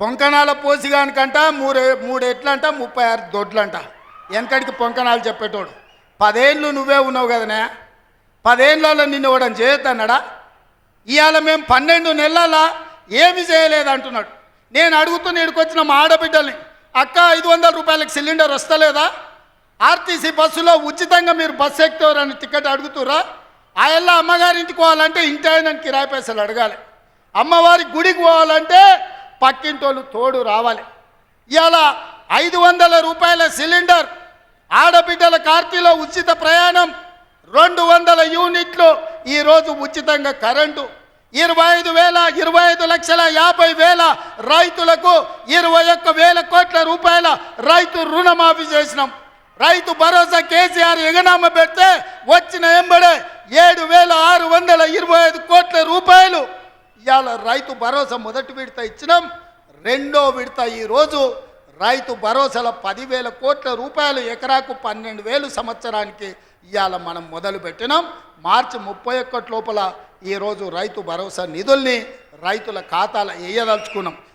పొంకణాల పోసిగానికంట మూడు మూడెట్లంట ముప్పై ఆరు దొడ్లంట. వెనకడికి పొంకణాలు చెప్పేటోడు. పదేళ్ళు నువ్వే ఉన్నావు కదనే? పదేళ్ళలో నిన్ను ఇవ్వడం చేయొద్దన్నాడా? ఇవాళ మేము పన్నెండు నెలల ఏమి చేయలేదు అంటున్నాడు నేను అడుగుతున్న ఇక్కడికొచ్చిన మా ఆడబిడ్డల్ని అక్క ఐదు వందల రూపాయలకి సిలిండర్ వస్తలేదా? ఆర్టీసీ బస్సులో ఉచితంగా మీరు బస్సు ఎక్కుతారని టికెట్ అడుగుతురా ఆ అమ్మగారి అమ్మగారింటికి పోవాలంటే ఇంటి ఆయన కిరాయి పైసలు అడగాలి. అమ్మవారి గుడికి పోవాలంటే పక్కింటోళ్ళు తోడు రావాలి. ఇలా ఐదు వందల రూపాయల సిలిండర్ ఆడబిడ్డల కార్తీలో ఉచిత ప్రయాణం రెండు వందల యూనిట్లు ఈరోజు ఉచితంగా కరెంటు ఇరవై ఐదు వేల ఇరవై ఐదు లక్షల యాభై వేల రైతులకు ఇరవై ఒక్క వేల కోట్ల రూపాయల రైతు రుణమాఫీ చేసినాం. రైతు భరోసా కేసీఆర్ ఎగనామ పెడితే వచ్చిన ఎంబడే ఏడు వేల ఆరు వందల ఇరవై ఐదు కోట్ల రూపాయలు ఇవాళ రైతు భరోసా మొదటి విడత ఇచ్చినాం. రెండో విడత ఈరోజు రైతు భరోసాల పదివేల కోట్ల రూపాయలు ఎకరాకు పన్నెండు వేలు సంవత్సరానికి ఇవాళ మనం మొదలు పెట్టినాం. మార్చి ముప్పై ఒక్కటి లోపల ఈరోజు రైతు భరోసా నిధుల్ని రైతుల ఖాతాలో వేయదలుచుకున్నాం